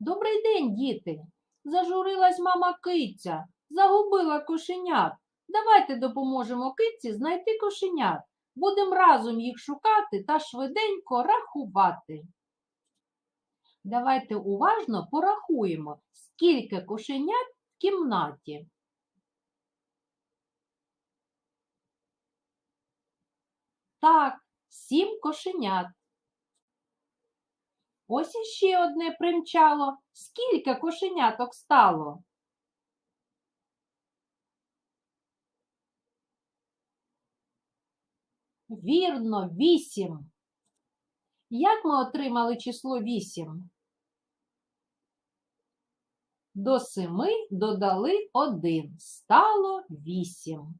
Добрий день, діти. Зажурилась мама киця, загубила кошенят. Давайте допоможемо киці знайти кошенят. Будемо разом їх шукати та швиденько рахувати. Давайте уважно порахуємо, скільки кошенят в кімнаті. Так, сім кошенят. Ось іще одне примчало. Скільки кошеняток стало? Вірно, вісім. Як ми отримали число вісім? До семи додали один. Стало вісім.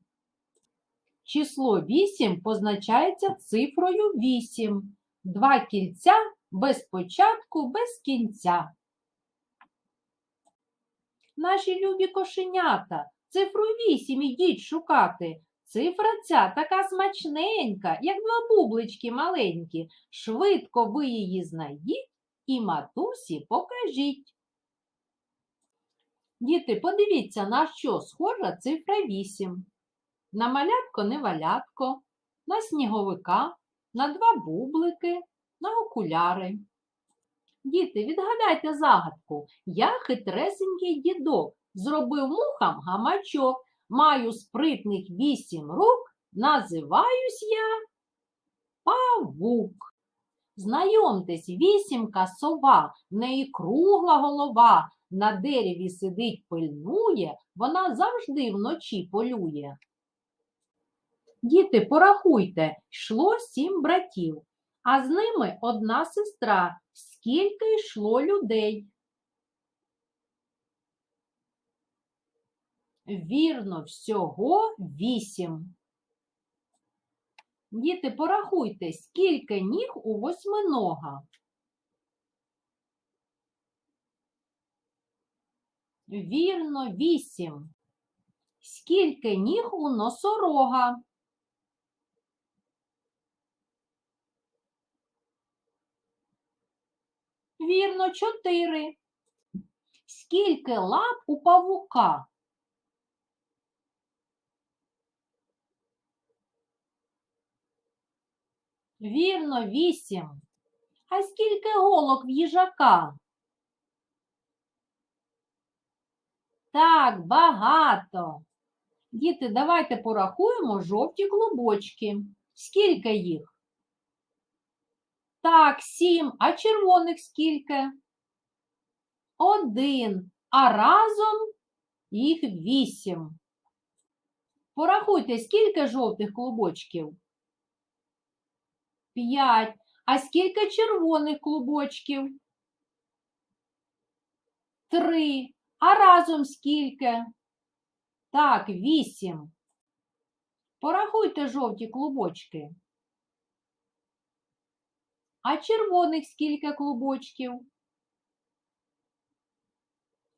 Число вісім позначається цифрою вісім. Два кільця без початку, без кінця. Наші любі кошенята, цифру вісім ідіть шукати. Цифра ця така смачненька, як два бублички маленькі. Швидко ви її знайдіть і матусі покажіть. Діти, подивіться, на що схожа цифра 8. На малятко невалятко, на сніговика, на два бублики, на окуляри. Діти, відгадайте загадку. Я хитресенький дідок, зробив мухам гамачок, маю спритних вісім рук, називаюсь я павук. Знайомтесь, вісімка сова, в неї кругла голова, на дереві сидить, пильнує, вона завжди вночі полює. Діти, порахуйте, йшло сім братів, а з ними одна сестра. Скільки йшло людей? Вірно, всього вісім. Діти, порахуйте, скільки ніг у восьминога. Вірно, вісім. Скільки ніг у носорога? Вірно, чотири. Скільки лап у павука? Вірно, вісім. А скільки голок в їжака? Так, багато. Діти, давайте порахуємо жовті клубочки. Скільки їх? Так, сім. А червоних скільки? Один. А разом їх вісім. Порахуйте, скільки жовтих клубочків? П'ять. А скільки червоних клубочків? Три. А разом скільки? Так, вісім. Порахуйте жовті клубочки. А червоних скільки клубочків?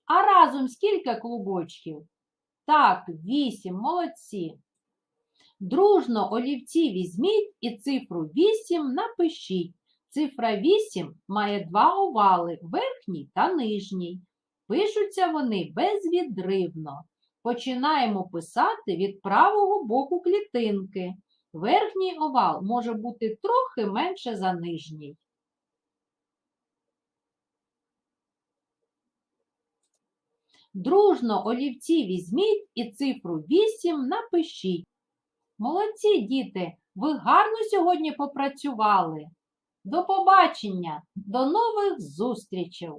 А разом скільки клубочків? Так, вісім. Молодці. Дружно олівці візьміть і цифру 8 напишіть. Цифра 8 має два овали верхній та нижній. Пишуться вони безвідривно. Починаємо писати від правого боку клітинки. Верхній овал може бути трохи менше за нижній. Дружно олівці візьміть і цифру 8 напишіть. Молодці, діти, ви гарно сьогодні попрацювали. До побачення, до нових зустрічей!